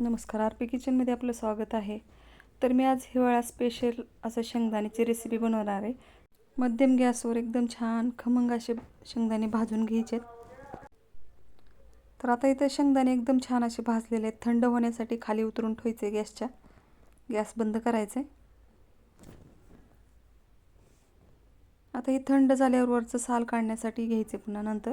नमस्कार R P किचनमध्ये आपलं स्वागत आहे. तर मी आज हिवाळा स्पेशल असं शेंगदाण्याची रेसिपी बनवणार आहे. मध्यम गॅसवर एकदम छान खमंग असे शेंगदाणे भाजून घ्यायचे तर आता इथं शेंगदाणे एकदम छान असे भाजलेले आहेत. थंड होण्यासाठी खाली उतरून ठेवायचे गॅसच्या. गॅस बंद करायचे. आता हे थंड झाल्यावर वरचं साल काढण्यासाठी घ्यायचे पुन्हा नंतर.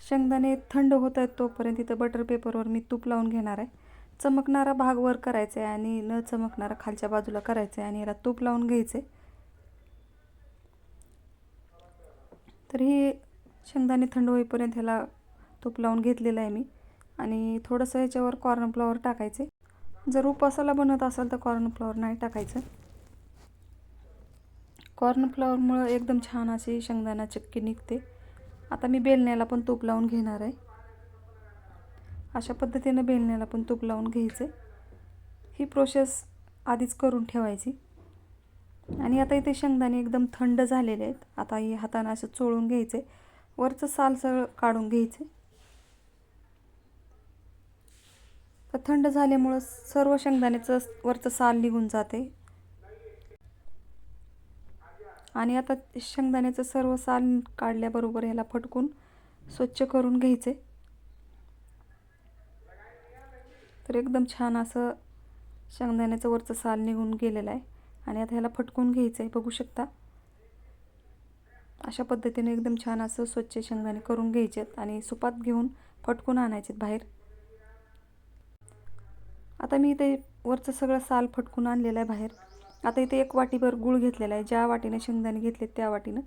शेंगदाणे थंड होत आहेत तोपर्यंत इथं बटर पेपरवर मी तूप लावून घेणार आहे. चमकणारा भाग वर करायचा आहे आणि न चमकणारा खालच्या बाजूला करायचं आहे आणि याला तूप लावून घ्यायचे तर ही शेंगदाणे थंड होईपर्यंत ह्याला तूप लावून घेतलेलं आहे मी. आणि थोडंसं ह्याच्यावर कॉर्नफ्लॉवर टाकायचे. जर उपासाला बनवत असाल तर कॉर्नफ्लॉवर नाही टाकायचं. कॉर्नफ्लॉवरमुळं एकदम छान अशी शेंगदाणा चक्की निघते. आता मी बेलण्याला पण तूप लावून घेणार आहे. अशा पद्धतीनं बेलण्याला पण तूप लावून घ्यायचं ही प्रोसेस आधीच करून ठेवायची. आणि आता इथे शेंगदाणे एकदम थंड झालेले आहेत. आता हे हातानं असं चोळून घ्यायचे वरचं साल सगळं काढून घ्यायचे तर थंड झाल्यामुळं सर्व शेंगदाण्याचं वरचं साल निघून जाते. आणि आता शेंगदाण्याचं सर्व साल काढल्याबरोबर ह्याला फटकून स्वच्छ करून घ्यायचे. तर एकदम छान असं शेंगदाण्याचं वरचं साल निघून गेलेलं आहे. आणि आता ह्याला फटकून घ्यायचं आहे बघू शकता. अशा पद्धतीने एकदम छान असं स्वच्छ शेंगदाणे करून घ्यायचेत आणि सुपात घेऊन फटकून आणायचेत बाहेर. आता मी इथे वरचं सगळं साल फटकून आणलेलं आहे बाहेर. आता इथे एक वाटीभर गूळ घेतलेला आहे. ज्या वाटीने शेंगदाणे घेतले त्या वाटीनं.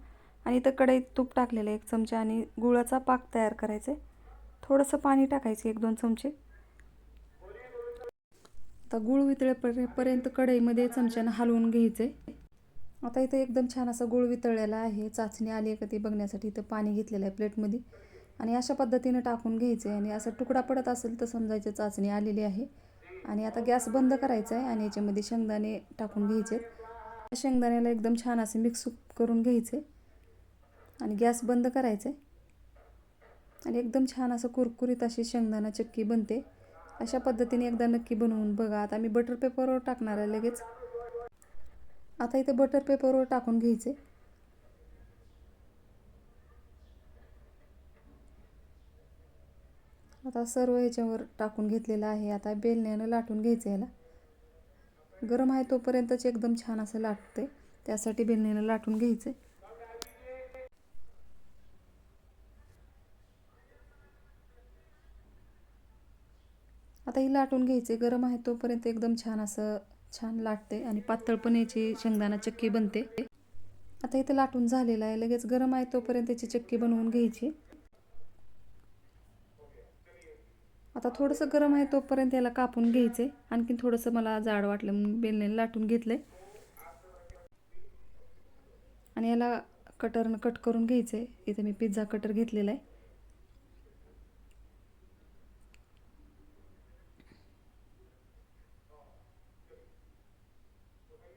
आणि इथं कढईत तूप टाकलेलं आहे एक चमचा आणि गुळाचा पाक तयार करायचा आहे थोडंसं पाणी टाकायचं एक दोन चमचे. आता गुळ वितळेपर्यंत कढईमध्ये चमच्यानं हलवून घ्यायचे आता इथं एकदम छान असं गुळ वितळलेला आहे. चाचणी आली आहे का ते बघण्यासाठी इथं पाणी घेतलेलं आहे प्लेटमध्ये. आणि अशा पद्धतीनं टाकून घ्यायचं आहे आणि असं तुकडा पडत असेल तर समजायचं चाचणी आलेली आहे. आणि आता गॅस बंद करायचा आहे आणि याच्यामध्ये शेंगदाणे टाकून घ्यायचे शेंगदाण्याला एकदम छान असे मिक्स करून घ्यायचे. आणि गॅस बंद करायचे आणि एकदम छान असं कुरकुरीत अशी शेंगदाणा चक्की बनते. अशा पद्धतीने एकदा नक्की बनवून बघा. आता मी बटर पेपरवर टाकणार आहे लगेच. आता इथे बटर पेपरवर टाकून घ्यायचे. आता सर्व ह्याच्यावर टाकून घेतलेलं आहे. आता बेलण्यानं लाटून घ्यायचं याला गरम आहे तोपर्यंतच एकदम छान असं लाटते त्यासाठी बेलण्यानं लाटून घ्यायचे आता ही लाटून घ्यायचे गरम आहे तोपर्यंत एकदम छान असं छान लाटते आणि पातळ याची शेंगदाणा चक्की बनते. आता इथे लाटून झालेलं आहे. लगेच गरम आहे तोपर्यंत याची चक्की बनवून घ्यायची. आता थोडंसं गरम आहे तोपर्यंत याला कापून घ्यायचे. आणखीन थोडंसं मला जाड वाटलं म्हणून बेलने लाटून आहे आणि याला कटरनं कट करून घ्यायचं. आहे इथे मी पिझ्झा कटर घेतलेला आहे.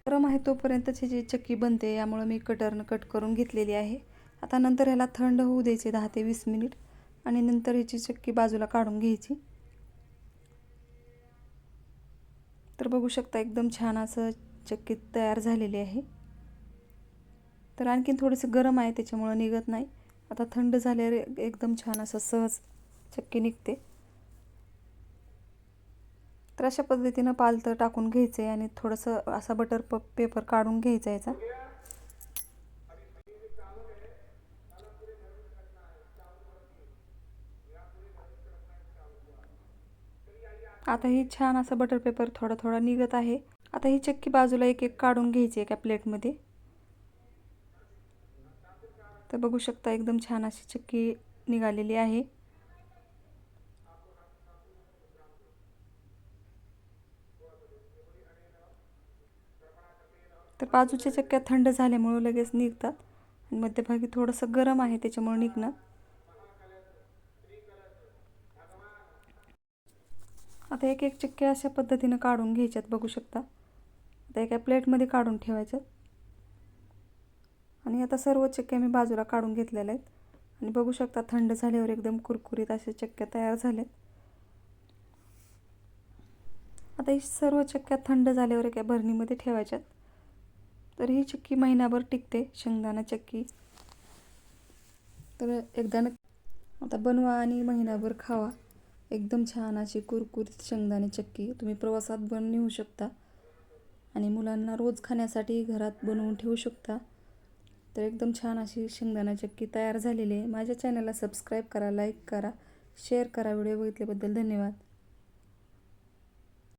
गरम आहे तोपर्यंतच ह्याची चक्की बनते यामुळं मी कटरनं कट करून घेतलेली आहे. आता नंतर ह्याला थंड होऊ द्यायचे दहा ते वीस मिनिट. आणि नंतर ह्याची चक्की बाजूला काढून घ्यायची. तर बघू शकता एकदम छान असं चक्की तयार झालेली आहे. तर आणखीन थोडंसं गरम आहे त्याच्यामुळं निघत नाही. आता थंड झाल्यावर एकदम छान असं सहज चक्की निघते. तर अशा पद्धतीनं पालतं टाकून घ्यायचं आहे आणि थोडंसं असा बटर प पेपर काढून घ्यायचा याचा. आता ही छान असं बटर पेपर थोडा थोडा निघत आहे. आता ही चक्की बाजूला एक एक काढून घ्यायची एका प्लेटमध्ये तर बघू शकता एकदम छान अशी चक्की निघालेली आहे. तर बाजूच्या चक्क्या थंड झाल्यामुळं लगेच निघतात. आणि मध्यभागी थोडंसं गरम आहे त्याच्यामुळे निघणं आता एक एक चक्के अशा पद्धतीनं काढून घ्यायच्यात बघू शकता. आता एका प्लेटमध्ये काढून ठेवायच्यात आणि आता सर्व चक्क्या मी बाजूला काढून घेतलेल्या आहेत. आणि बघू शकता थंड झाल्यावर एकदम कुरकुरीत अशा चक्क्या तयार झाल्यात. आता ही सर्व चक्क्या थंड झाल्यावर एका भरणीमध्ये ठेवायच्यात. तर ही चक्की महिनाभर टिकते शेंगदाणा चक्की. तर एकदा न आता बनवा आणि महिनाभर खावा. एकदम छान अशी कुरकुरीत शेंगदाणे चक्की. तुम्ही प्रवासात बन नेऊ शकता. आणि मुलांना रोज खाण्यासाठी घरात बनवून ठेवू शकता. तर एकदम छान अशी शेंगदाणा चक्की तयार झालेली आहे. माझ्या चॅनलला सबस्क्राईब करा लाईक करा शेअर करा. व्हिडिओ बघितल्याबद्दल धन्यवाद.